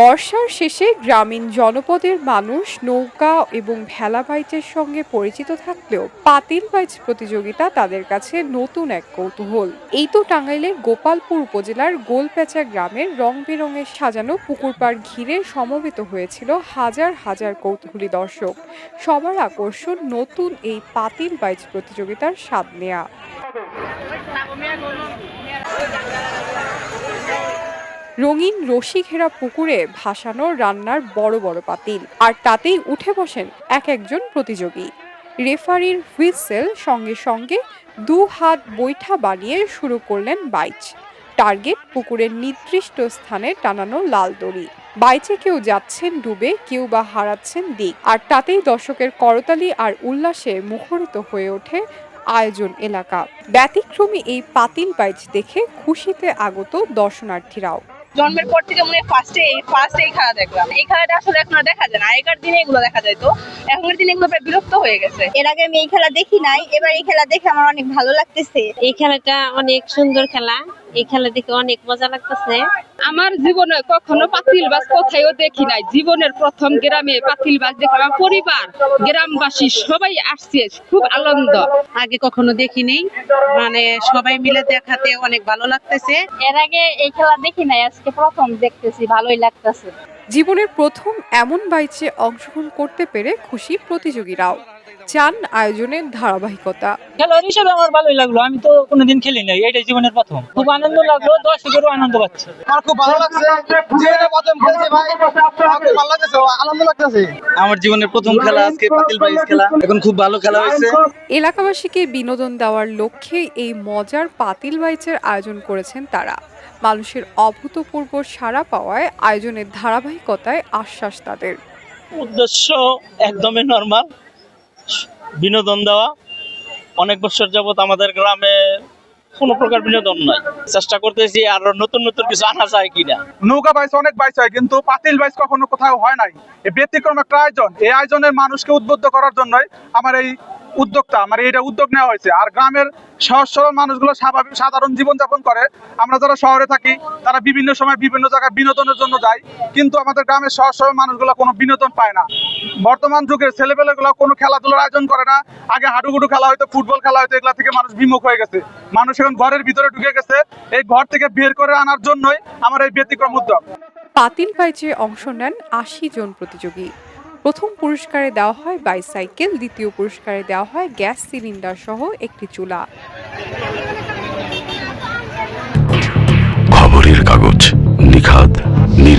বর্ষার শেষে গ্রামীণ জনপদের মানুষ নৌকা এবং ভেলা বাইচের সঙ্গে পরিচিত থাকলেও পাতিল বাইচ প্রতিযোগিতা তাদের কাছে নতুন এক কৌতূহল। এই তো টাঙ্গাইলের গোপালপুর উপজেলার গোলপেঁচা গ্রামের রং বেরঙের সাজানো পুকুর পাড় ঘিরে সমবেত হয়েছিল হাজার হাজার কৌতূহলী দর্শক। সবার আকর্ষণ নতুন এই পাতিল বাইচ প্রতিযোগিতার স্বাদ নেয়া। রঙিন রশি ঘেরা পুকুরে ভাসানো রান্নার বড় বড় পাতিল। আর তাতেই উঠে বসেন এক একজন প্রতিযোগী। রেফারির হুইসেল সঙ্গে সঙ্গে দু হাত বৈঠা বানিয়ে শুরু করলেন বাইচ। টার্গেট পুকুরের নির্দিষ্ট স্থানে টানানো লাল দড়ি। বাইচে কেউ যাচ্ছেন ডুবে, কেউ বা হারাচ্ছেন দিক। আর তাতেই দর্শকের করতালি আর উল্লাসে মুখরিত হয়ে ওঠে আয়োজন এলাকা। ব্যতিক্রমী এই পাতিল বাইচ দেখে খুশিতে আগত দর্শনার্থীরাও। জন্মের পর থেকে মনে ফার্স্টে এই ফার্স্ট এই খেলা দেখলাম। এই খেলাটা আসলে এখন আর দেখা যায় না। আগেকার দিনে এগুলো দেখা যায় তো। এখনকার দিনে এগুলো প্রায় বিলুপ্ত হয়ে গেছে। এর আগে আমি এই খেলা দেখি নাই। এবার এই খেলা দেখে আমার অনেক ভালো লাগতেছে। এই খেলাটা অনেক সুন্দর খেলা। এই খেলা দেখে অনেক মজা লাগতেছে। আমার জীবনে কখনো পাতিল বাস কোথায়ও দেখি নাই। জীবনের প্রথম গ্রামে পাতিল বাস দেখি আমার পরিবার গ্রামবাসী সবাই আসছে। খুব আনন্দ। আগে কখনো দেখিনি মানে সবাই মিলে দেখাতে অনেক ভালো লাগতেছে। এর আগে এই খেলা দেখি নাই আজকে প্রথম দেখতেছি ভালোই লাগতেছে। জীবনের প্রথম এমন বাইচে অংশগ্রহণ করতে পেরে খুশি প্রতিযোগীরাও। চান আয়োজনের ধারাবাহিকতা। খেলোয়াড় হিসেবে আমার ভালোই লাগল। আমি তো কোনোদিন খেলি নাই এটাই জীবনের প্রথম। খুব আনন্দ লাগল দর্শকেরও আনন্দ পাচ্ছে। আমার খুব ভালো লাগছে জীবনে প্রথম খেলছি ভাই। খুব ভালো লাগতেছে আনন্দ লাগতেছে। আমার জীবনের প্রথম খেলা আজকে পাতিল খেলা। এখন খুব ভালো খেলা হয়েছে। এলাকাবাসীকে বিনোদন দেওয়ার লক্ষ্যে এই মজার পাতিল বাইচের আয়োজন করেছেন তারা। মানুষের অভূতপূর্ব সাড়া পাওয়ায় আয়োজনের ধারাবাহিকতায় আশ্বাস তাদের। উদ্দেশ্য একদমই নর্মাল বিনোদন দেওয়া। অনেক বছর যাবৎ আমাদের গ্রামে কোনো প্রকার বিনোদন নাই। চেষ্টা করতেছি আর নতুন নতুন কিছু আনা যায় কিনা। নৌকা বাইস অনেক বাইস হয়, কিন্তু পাতিল বাইস কখনো কোথাও হয় নাই। ব্যতিক্রম একটা আয়োজন। এই আয়োজনের মানুষকে উদ্বুদ্ধ করার জন্যই আমার এই উদ্যোগটা আমার এইটা উদ্যোগ নেওয়া হয়েছে। আর গ্রামের সহজ সরল মানুষগুলো স্বাভাবিক সাধারণ জীবনযাপন করে। আমরা যারা শহরে থাকি, তারা বিভিন্ন সময় বিভিন্ন জায়গায় বিনোদনের জন্য যায় কিন্তু আমাদের গ্রামের সহজ সরল মানুষগুলো কোনো বিনোদন পায় না। বর্তমান যুগের ছেলেপেলেগুলো কোনো খেলাধুলার আয়োজন করে না। আগে হাডুগুডু খেলা হয়তো ফুটবল খেলা হয়তো এগুলা থেকে মানুষ বিমুখ হয়ে গেছে। মানুষ এখন ঘরের ভিতরে ঢুকে গেছে। এই ঘর থেকে বের করে আনার জন্যই আমার এই ব্যতিক্রম উদ্যোগ। পাতিল বাইচে অংশ নেন আশি জন প্রতিযোগী। প্রথম পুরস্কারে দেওয়া হয় বাইসাইকেল, দ্বিতীয় পুরস্কারে দেওয়া হয় গ্যাস সিলিন্ডার সহ একটি চুলা। খবরের কাগজ, নিখাদ নি